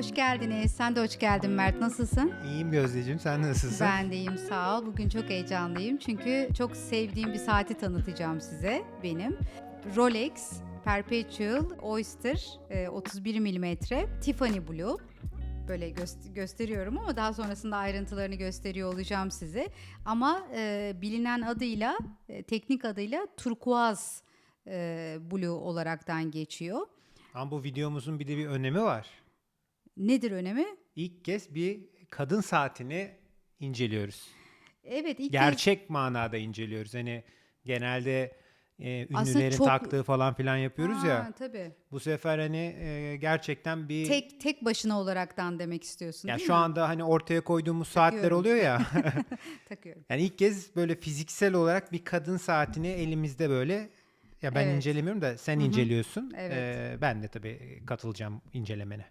hoş geldiniz. Sen de hoş geldin Mert. Nasılsın? İyiyim Gözdeciğim sen nasılsın? Ben de iyiyim sağ ol. Bugün çok heyecanlıyım çünkü çok sevdiğim bir saati tanıtacağım size benim. Rolex Perpetual Oyster e, 31 mm Tiffany Blue. Böyle göst- gösteriyorum ama daha sonrasında ayrıntılarını gösteriyor olacağım size. Ama e, bilinen adıyla, e, teknik adıyla turkuaz e, blue olaraktan geçiyor. Ama bu videomuzun bir de bir önemi var. Nedir önemi? İlk kez bir kadın saatini inceliyoruz. Evet ilk kez- Gerçek manada inceliyoruz. Hani genelde e, ünlülerin çok- taktığı falan filan yapıyoruz Ha, ya. Tabii. Bu sefer hani e, gerçekten bir Tek tek başına olaraktan demek istiyorsun yani değil şu mi? anda hani ortaya koyduğumuz saatler Takıyorum. oluyor ya. takıyorum. yani ilk kez böyle fiziksel olarak bir kadın saatini elimizde böyle ya ben Evet. incelemiyorum da sen Hı hı. inceliyorsun. Evet. E, ben de tabii katılacağım incelemene.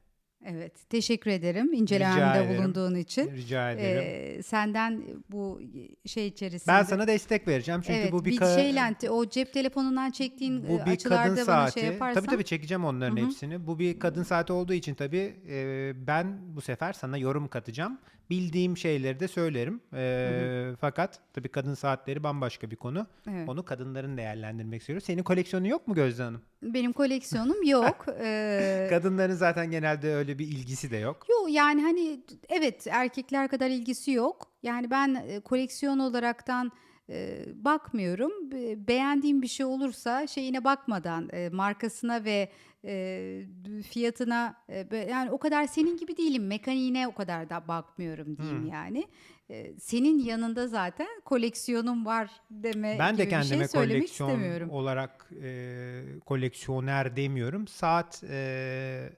Evet. Teşekkür ederim incelememde ederim. bulunduğun için. Rica ederim. Ee, senden bu şey içerisinde Ben sana destek vereceğim çünkü evet, bu bir, ka- şeyle o cep telefonundan çektiğin bu e, bir açılarda kadın bana saati. şey yaparsan tabii tabii çekeceğim onların Hı hı. hepsini. Bu bir kadın saati olduğu için tabii e, ben bu sefer sana yorum katacağım. Bildiğim şeyleri de söylerim. E, fakat tabii kadın saatleri bambaşka bir konu. Evet. Onu kadınların değerlendirmek istiyoruz. Senin koleksiyonun yok mu Gözde Hanım? benim koleksiyonum yok. Ee, Kadınların zaten genelde öyle bir ilgisi de yok. Yo yani hani evet erkekler kadar ilgisi yok. Yani ben e, koleksiyon olaraktan e, bakmıyorum. Be- Beğendiğim bir şey olursa şeyine bakmadan e, markasına ve e, fiyatına e, yani o kadar senin gibi değilim. Mekaniğine o kadar da bakmıyorum diyeyim Hmm. yani. E, senin yanında zaten koleksiyonum var deme Ben de gibi bir şey kendime söylemek koleksiyon istemiyorum. olarak e, koleksiyoner demiyorum. Saat e,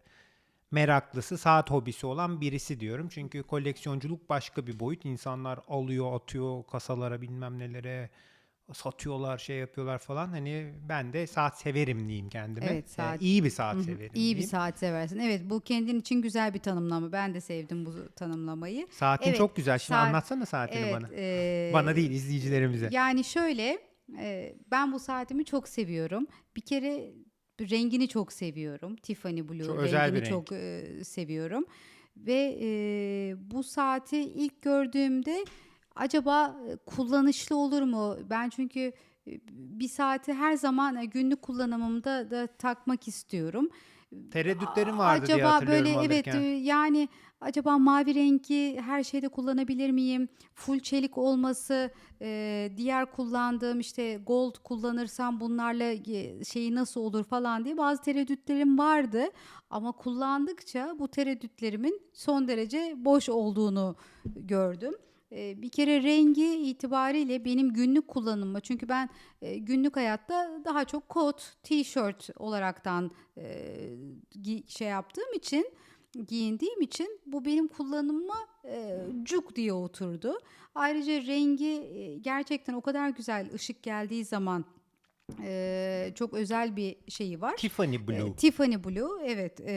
meraklısı, saat hobisi olan birisi diyorum. Çünkü koleksiyonculuk başka bir boyut. İnsanlar alıyor, atıyor kasalara bilmem nelere satıyorlar, şey yapıyorlar falan. Hani ben de saat severim diyeyim kendime. Evet, E, saat. iyi bir saat Hı hı. severim. İyi bir diyeyim. saat seversin. Evet bu kendin için güzel bir tanımlama. Ben de sevdim bu tanımlamayı. Saatin Evet, çok güzel. Şimdi saat- anlatsana saatini Evet. bana. eee, Bana değil, izleyicilerimize. Yani şöyle e, ben bu saatimi çok seviyorum. Bir kere rengini çok seviyorum. Tiffany Blue Çok rengini renk. çok e, seviyorum. Ve e, bu saati ilk gördüğümde acaba kullanışlı olur mu? Ben çünkü bir saati her zaman günlük kullanımımda da takmak istiyorum. Tereddütlerim vardı diye acaba hatırlıyorum böyle evet alırken. e, yani acaba mavi rengi her şeyde kullanabilir miyim? Full çelik olması, e, diğer kullandığım işte gold kullanırsam bunlarla şeyi nasıl olur falan diye bazı tereddütlerim vardı. Ama kullandıkça bu tereddütlerimin son derece boş olduğunu gördüm. Bir kere rengi itibariyle benim günlük kullanımıma çünkü ben günlük hayatta daha çok kot, tişört olaraktan şey yaptığım için giyindiğim için bu benim kullanımıma e, cuk diye oturdu. Ayrıca rengi e, gerçekten o kadar güzel ışık geldiği zaman e, çok özel bir şeyi var. Tiffany Blue. E, Tiffany Blue evet e,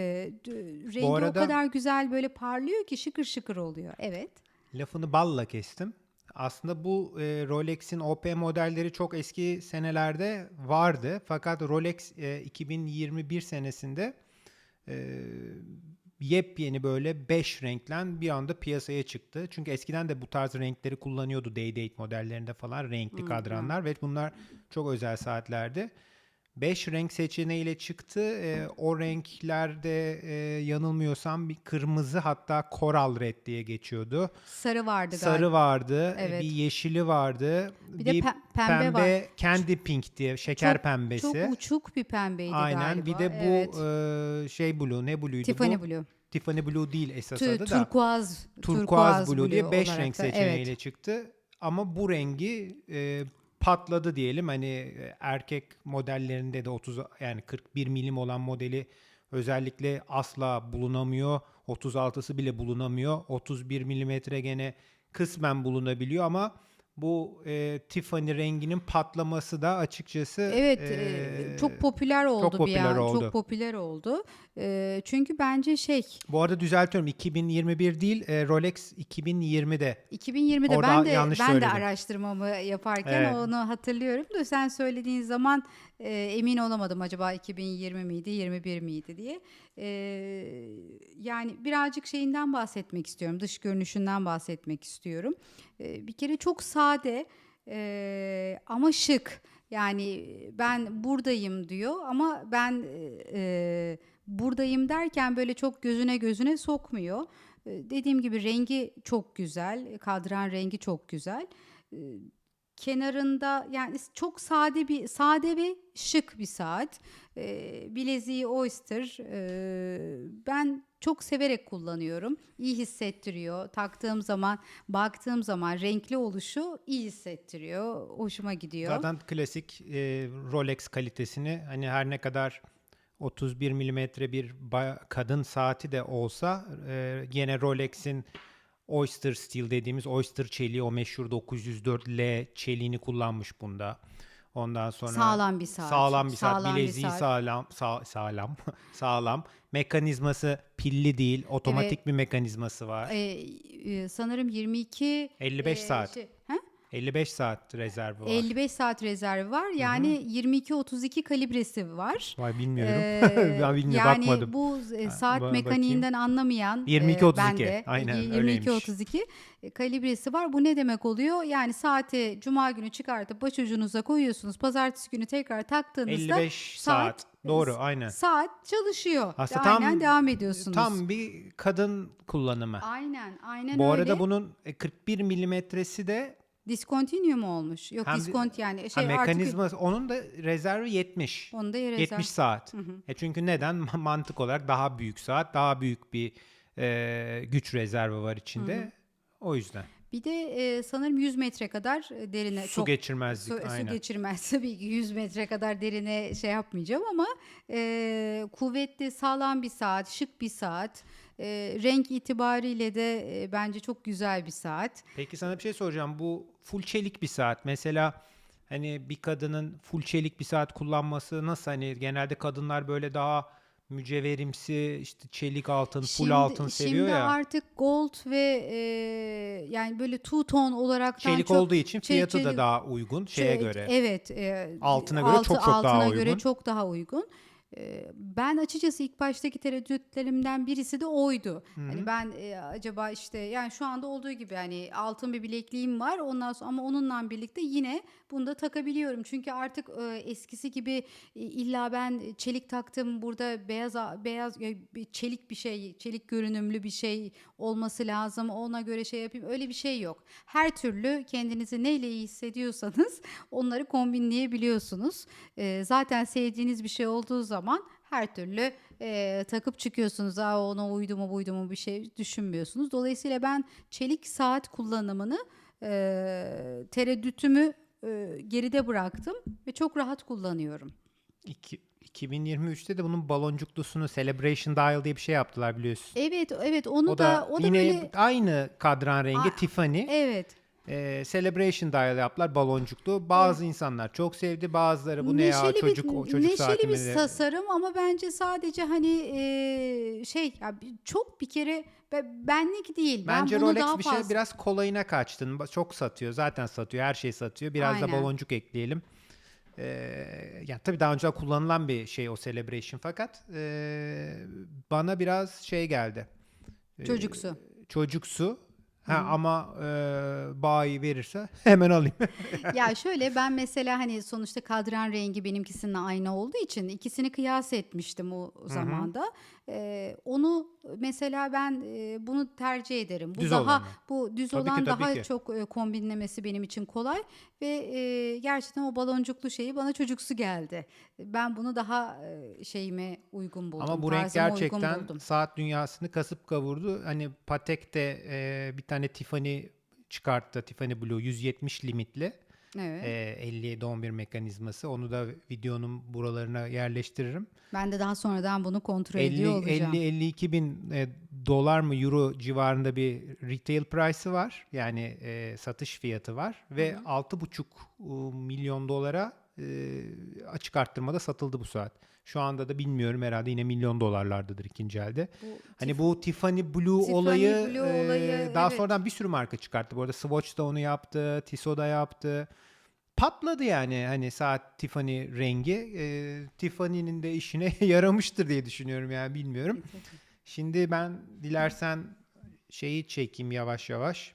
rengi o arada- kadar güzel böyle parlıyor ki şıkır şıkır oluyor. Evet. Lafını balla kestim. Aslında bu e, Rolex'in OP modelleri çok eski senelerde vardı. Fakat Rolex e, 2021 senesinde e, yepyeni böyle 5 renklen bir anda piyasaya çıktı. Çünkü eskiden de bu tarz renkleri kullanıyordu Day-Date modellerinde falan renkli kadranlar ve bunlar çok özel saatlerdi. 5 renk seçeneğiyle çıktı. E, o renklerde e, yanılmıyorsam bir kırmızı hatta coral red diye geçiyordu. Sarı vardı galiba. Sarı vardı, e, Evet. bir yeşili vardı, Bir de pe- pembe var. candy pink diye şeker Çok- pembesi. Çok uçuk bir pembeydi Aynen. galiba. Bir de bu evet. e, şey blue ne blue'ydu Tiffany bu? Blue. Tiffany blue değil esas Tu- adı da. turkuaz, Turkuaz blue diye 5 olarak renk seçeneğiyle evet. çıktı. Ama bu rengi e, patladı diyelim. Hani e, erkek modellerinde de 30 yani 41 milim olan modeli özellikle asla bulunamıyor. 36'sı bile bulunamıyor. 31 milimetre gene kısmen bulunabiliyor ama bu e, Tiffany renginin patlaması da açıkçası Evet, e, e, çok popüler oldu bir popüler an. oldu. Çok popüler oldu. E, çünkü bence şey Bu arada düzeltiyorum 2021 değil e, Rolex 2020'de 2020'de Orada ben de ben de söyledim. araştırmamı yaparken Evet. onu hatırlıyorum da sen söylediğin zaman e, emin olamadım acaba 2020 miydi 21 miydi diye. Ee, yani birazcık şeyinden bahsetmek istiyorum. Dış görünüşünden bahsetmek istiyorum. Ee, bir kere çok sade e, ama şık. Yani ben buradayım diyor ama ben e, buradayım derken böyle çok gözüne gözüne sokmuyor. E, dediğim gibi rengi çok güzel. Kadran rengi çok güzel. E, kenarında yani çok sade bir sade ve şık bir saat. E, bileziği Oyster. E, ben çok severek kullanıyorum. İyi hissettiriyor. Taktığım zaman, baktığım zaman renkli oluşu iyi hissettiriyor. Hoşuma gidiyor. Zaten klasik e, Rolex kalitesini hani her ne kadar 31 milimetre bir kadın saati de olsa e, yine Rolex'in Oyster Steel dediğimiz Oyster çeliği o meşhur 904L çeliğini kullanmış bunda. Ondan sonra Sağlam bir saat. Sağlam bir saat. Sağlam bir Bileziği saat. sağlam, sağ- sağlam, sağlam. Mekanizması pilli değil, otomatik Evet. bir mekanizması var. Ee, e, sanırım 22 55 e, saat. şey-? 55 saat rezervi var. 55 saat rezervi var. Yani 22-32 kalibresi var. Vay bilmiyorum. Ee, ben bilmiyorum yani bakmadım. bu e, saat ba- mekaniğinden anlamayan 22-32, e, ben de aynen, y- öyleymiş. 22-32 e, kalibresi var. Bu ne demek oluyor? Yani saati cuma günü çıkartıp başucunuza koyuyorsunuz. Pazartesi günü tekrar taktığınızda 55 saat. Doğru, aynen. Saat çalışıyor. Aslında aynen tam- devam ediyorsunuz. Tam bir kadın kullanımı. Aynen, aynen Bu öyle. arada bunun e, 41 milimetresi de Discontinue mu olmuş? Yok Hem diskont yani ha, şey artık mekanizma onun da rezervi 70. onu da rezerv- 70 saat. E çünkü neden? Mantık olarak daha büyük saat, daha büyük bir e, güç rezervi var içinde. O yüzden. Bir de e, sanırım 100 metre kadar e, derine Su çok geçirmezlik su, su aynen. geçirmez tabii ki 100 metre kadar derine şey yapmayacağım ama e, kuvvetli sağlam bir saat, şık bir saat. E, renk itibariyle de e, bence çok güzel bir saat. Peki sana bir şey soracağım. Bu full çelik bir saat. Mesela hani bir kadının full çelik bir saat kullanması nasıl? Hani genelde kadınlar böyle daha mücevherimsi işte çelik altın, full altın seviyor şimdi ya. artık gold ve e, yani böyle two tone olaraktan Çelik çok olduğu için fiyatı da çelik- daha uygun şeye Çe- göre. Evet. e, Altına göre çok çok daha altına göre uygun. çok daha uygun. Ben açıkçası ilk baştaki tereddütlerimden birisi de oydu. Hani ben e, acaba işte yani şu anda olduğu gibi hani altın bir bilekliğim var ondan sonra ama onunla birlikte yine bunu da takabiliyorum. Çünkü artık e, eskisi gibi e, illa ben çelik taktım burada beyaz beyaz e, çelik bir şey, çelik görünümlü bir şey olması lazım. Ona göre şey yapayım. Öyle bir şey yok. Her türlü kendinizi neyle iyi hissediyorsanız onları kombinleyebiliyorsunuz. E, zaten sevdiğiniz bir şey olduğu zaman her türlü e, takıp çıkıyorsunuz. Aa, ona uydu mu buydu mu bir şey düşünmüyorsunuz. Dolayısıyla ben çelik saat kullanımını e, tereddütümü e, geride bıraktım ve çok rahat kullanıyorum. İki- 2023'te de bunun baloncuklusunu Celebration Dial diye bir şey yaptılar biliyorsun. Evet, evet onu o da, da, o da yine böyle aynı kadran rengi Aa, Tiffany. evet. Ee, Celebration Dial yaptılar baloncuklu. Bazı insanlar çok sevdi, bazıları bu ne ya Neşeli çocuk bir, o çocuk neşeli saati mi bir tasarım ama bence sadece hani e, şey ya bir- çok bir kere be- benlik değil. Bence ben bunu Rolex daha bir fazla şey biraz kolayına kaçtın. Çok satıyor. Zaten satıyor. Her şey satıyor. Biraz da Aynen. baloncuk ekleyelim. Ee, ya tabii daha önce kullanılan bir şey o Celebration fakat ee, bana biraz şey geldi. Çocuksu. çocuksu. Ha ama ee, bayi verirse hemen alayım. ya şöyle ben mesela hani sonuçta kadran rengi benimkisinin aynı olduğu için ikisini kıyas etmiştim o zamanda. Ee, onu mesela ben e, bunu tercih ederim. Bu Düz daha olanı. bu düz Tabii ki, olan tabii daha ki. çok e, kombinlemesi benim için kolay ve e, gerçekten o baloncuklu şeyi bana çocuksu geldi. Ben bunu daha e, şeyime uygun buldum. Ama bu renk gerçekten saat dünyasını kasıp kavurdu. Hani Patek de ee, bir tane Tiffany çıkarttı. Tiffany Blue 170 limitli. Evet. Ee, 57 11 mekanizması. Onu da videonun buralarına yerleştiririm. Ben de daha sonradan bunu kontrol 50 ediyor olacağım. 50 52 bin e, dolar mı euro civarında bir retail price'ı var. Yani e, satış fiyatı var ve 6,5 e, milyon dolara e, açık arttırmada satıldı bu saat. Şu anda da bilmiyorum herhalde yine milyon dolarlardadır ikinci elde. Bu Hani bu Tiffany Blue Tiffany olayı, Blue e, olayı, daha evet. sonradan bir sürü marka çıkarttı. Bu arada Swatch da onu yaptı, Tissot da yaptı. patladı yani hani saat Tiffany rengi. Ee, Tiffany'nin de işine yaramıştır diye düşünüyorum yani bilmiyorum. Şimdi ben dilersen şeyi çekeyim yavaş yavaş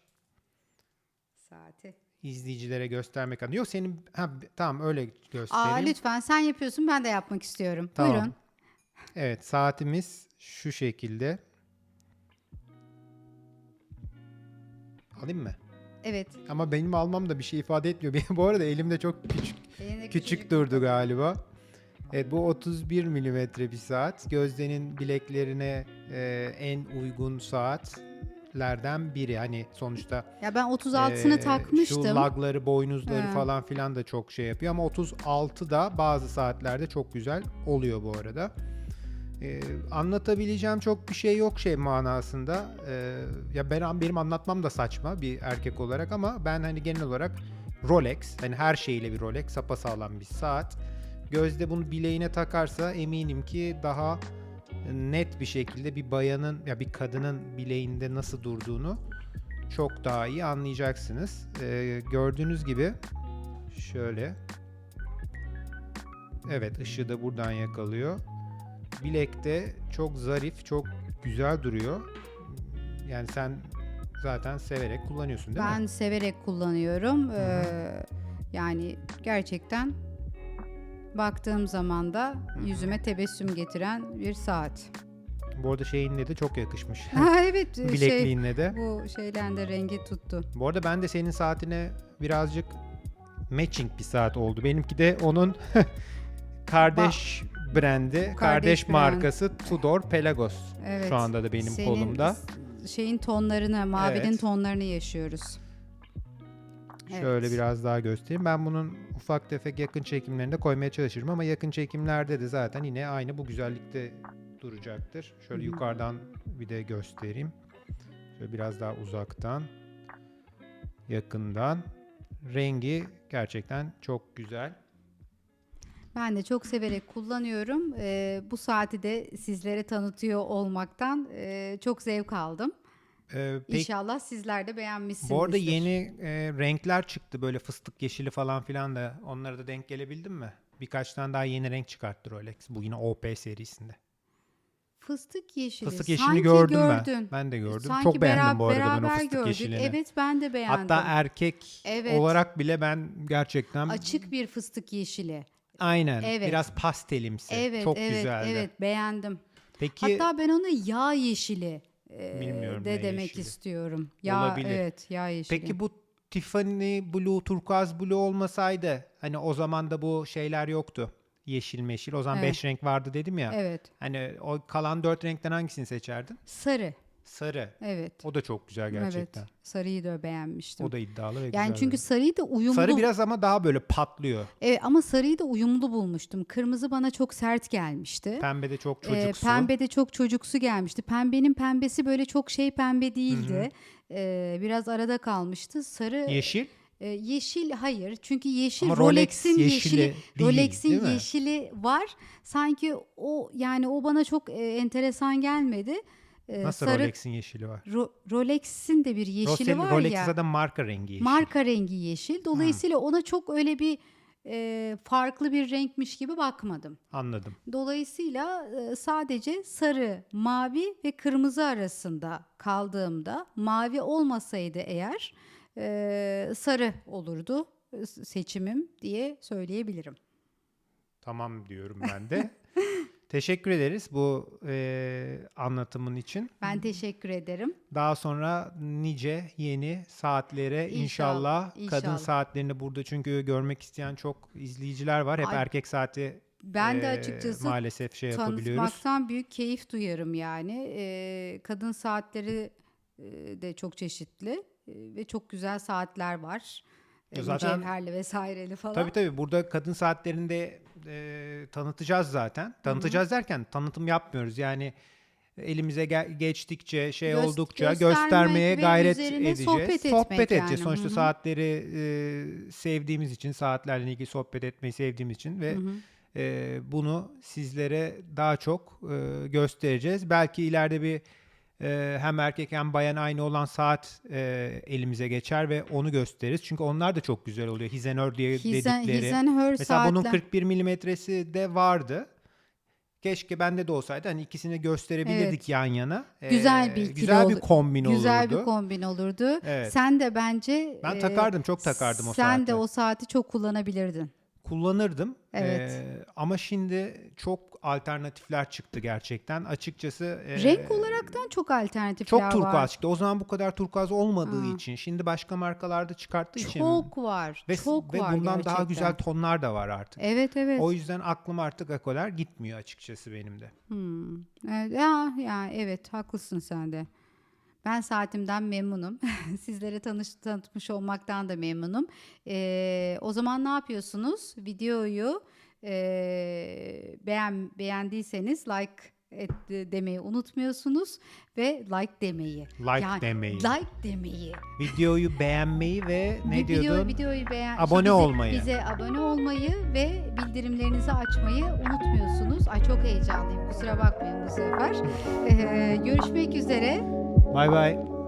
Saati. İzleyicilere göstermek adına. Yok senin ha, tamam öyle Aa, göstereyim. lütfen sen yapıyorsun ben de yapmak istiyorum. Tamam. Buyurun. Evet saatimiz şu şekilde. Alayım mı? Evet. Ama benim almam da bir şey ifade etmiyor. Bu arada elimde çok küçük Elinde küçük küçücük- durdu galiba. Evet bu 31 milimetre bir saat. Gözde'nin bileklerine e, en uygun saatlerden biri. Hani sonuçta Ya ben 36'sını e, takmıştım. Şu lagları, boynuzları Ha. falan filan da çok şey yapıyor. Ama 36 da bazı saatlerde çok güzel oluyor bu arada. E, anlatabileceğim çok bir şey yok şey manasında. E, ya ben benim anlatmam da saçma bir erkek olarak ama ben hani genel olarak Rolex, hani her şeyle bir Rolex, sapasağlam bir saat. Gözde bunu bileğine takarsa eminim ki daha net bir şekilde bir bayanın ya bir kadının bileğinde nasıl durduğunu çok daha iyi anlayacaksınız. Ee, gördüğünüz gibi şöyle Evet ışığı da buradan yakalıyor. Bilekte çok zarif, çok güzel duruyor. Yani sen zaten severek kullanıyorsun değil ben mi? severek kullanıyorum. Ee, yani gerçekten baktığım zaman da yüzüme tebessüm getiren bir saat. Bu arada şeyinle de çok yakışmış. ha evet e, şey Bilekliğinle de. bu şeyden de rengi tuttu. Bu arada ben de senin saatine birazcık matching bir saat oldu. Benimki de onun kardeş brandi, kardeş, Kardeş brand. markası Tudor Pelagos. Evet. Şu anda da benim Senin kolumda. şeyin tonlarını, mavinin Evet. tonlarını yaşıyoruz. Şöyle Evet. biraz daha göstereyim. Ben bunun ufak tefek yakın çekimlerinde koymaya çalışırım ama yakın çekimlerde de zaten yine aynı bu güzellikte duracaktır. Şöyle Hı hı. yukarıdan bir de göstereyim. Şöyle biraz daha uzaktan, yakından. Rengi gerçekten çok güzel. Ben de çok severek kullanıyorum. Ee, bu saati de sizlere tanıtıyor olmaktan e, çok zevk aldım. Ee, peki İnşallah sizler de beğenmişsinizdir. bu arada yeni e, renkler çıktı böyle fıstık yeşili falan filan da onlara da denk gelebildin mi? Birkaç tane daha yeni renk çıkarttı Rolex. Bu yine OP serisinde. Fıstık yeşili. Fıstık yeşilini Sanki gördüm gördün. ben. Ben de gördüm. Sanki Çok beğendim bera- bu arada ben o beraber fıstık gördük. yeşilini. Evet ben de beğendim. Hatta erkek Evet. olarak bile ben gerçekten Açık bir fıstık yeşili. aynen Evet. biraz pastelimsi. Evet, Çok evet, güzeldi. evet beğendim. Peki Hatta ben onu yağ yeşili e, Bilmiyorum de demek yeşili. istiyorum. Yağ, Olabilir. Evet, yağ yeşili. peki bu Tiffany Blue, turkuaz blue olmasaydı hani o zaman da bu şeyler yoktu. Yeşil meşil. O zaman Evet. 5 renk vardı dedim ya. Evet. Hani o kalan 4 renkten hangisini seçerdin? Sarı. Sarı. Evet. O da çok güzel gerçekten. Evet. Sarıyı da beğenmiştim. O da iddialı ve yani güzel. çünkü sarıyı da uyumlu Sarı biraz ama daha böyle patlıyor. Evet, ama sarıyı da uyumlu bulmuştum. Kırmızı bana çok sert gelmişti. Pembe de çok Ee, çocuksu. pembe de çok çocuksu gelmişti. Pembenin pembesi böyle çok şey pembe değildi. Ee, biraz arada kalmıştı. Sarı Yeşil. e, yeşil hayır. Çünkü yeşil Ama Rolex Rolex'in yeşili yeşili değil, Rolex'in değil mi? yeşili var. Sanki o yani o bana çok e, enteresan gelmedi. Ee, Nasıl sarı Rolex'in yeşili var? Ro- Rolex'in de bir yeşili Rosel- var Rolex'in ya. zaten marka rengi yeşil. Marka rengi yeşil. Dolayısıyla ona çok öyle bir e, farklı bir renkmiş gibi bakmadım. Anladım. Dolayısıyla e, sadece sarı, mavi ve kırmızı arasında kaldığımda mavi olmasaydı eğer e, sarı olurdu e, seçimim diye söyleyebilirim. Tamam diyorum ben de. Teşekkür ederiz bu e, anlatımın için. Ben teşekkür ederim. Daha sonra nice yeni saatlere inşallah, İnşallah, kadın inşallah. saatlerini burada çünkü görmek isteyen çok izleyiciler var. Hep Ay, erkek saati Ben de e, açıkçası maalesef şey yapabiliyoruz. tanıtmaktan büyük keyif duyarım yani. E, kadın saatleri e, de çok çeşitli e, ve çok güzel saatler var. E, Zaten- mücevherli vesaireli falan. Tabii tabii burada kadın saatlerinde e, tanıtacağız zaten. Tanıtacağız derken tanıtım yapmıyoruz. Yani elimize ge- geçtikçe şey Göst- oldukça göstermeye gayret edeceğiz. sohbet etmek edeceğiz. yani. Sonuçta Hı hı. saatleri e, sevdiğimiz için, saatlerle ilgili sohbet etmeyi sevdiğimiz için ve e, bunu sizlere daha çok e, göstereceğiz. Belki ileride bir e, hem erkek hem bayan aynı olan saat e, elimize geçer ve onu gösteririz. Çünkü onlar da çok güzel oluyor. Hizenör diye Hizen, dedikleri. Hizen Her Mesela bunun saatler. 41 milimetresi de vardı. Keşke bende de olsaydı. Hani ikisini gösterebilirdik Evet. yan yana. Güzel Ee, bir ikili güzel bir kombin Güzel olurdu. bir kombin olurdu. Evet. Sen de bence Ben e, takardım, çok takardım o Sen saati. de o saati çok kullanabilirdin. Kullanırdım. Evet. Ee, ama şimdi çok alternatifler çıktı gerçekten. Açıkçası e, Renk olaraktan çok alternatifler çok turkuaz var. çıktı. O zaman bu kadar turkuaz olmadığı Aa. için şimdi başka markalarda çıkarttığı için Çok var. ve, çok ve var bundan daha gerçekten. güzel tonlar da var artık. Evet evet. O yüzden aklım artık ekoler gitmiyor açıkçası benim de. Hmm. Evet, ya, ya evet haklısın sen de. Ben saatimden memnunum. Sizlere tanış, tanıtmış olmaktan da memnunum. Ee, o zaman ne yapıyorsunuz? Videoyu ee, beğen beğendiyseniz like et, demeyi unutmuyorsunuz ve like demeyi. Like demeyi. Like demeyi. Videoyu beğenmeyi ve ne video- diyordun? videoyu beğen, Abone bize, olmayı. Bize abone olmayı ve bildirimlerinizi açmayı unutmuyorsunuz. Ay çok heyecanlıyım. Kusura bakmayın bu sefer. Ee, görüşmek üzere. Bye bye.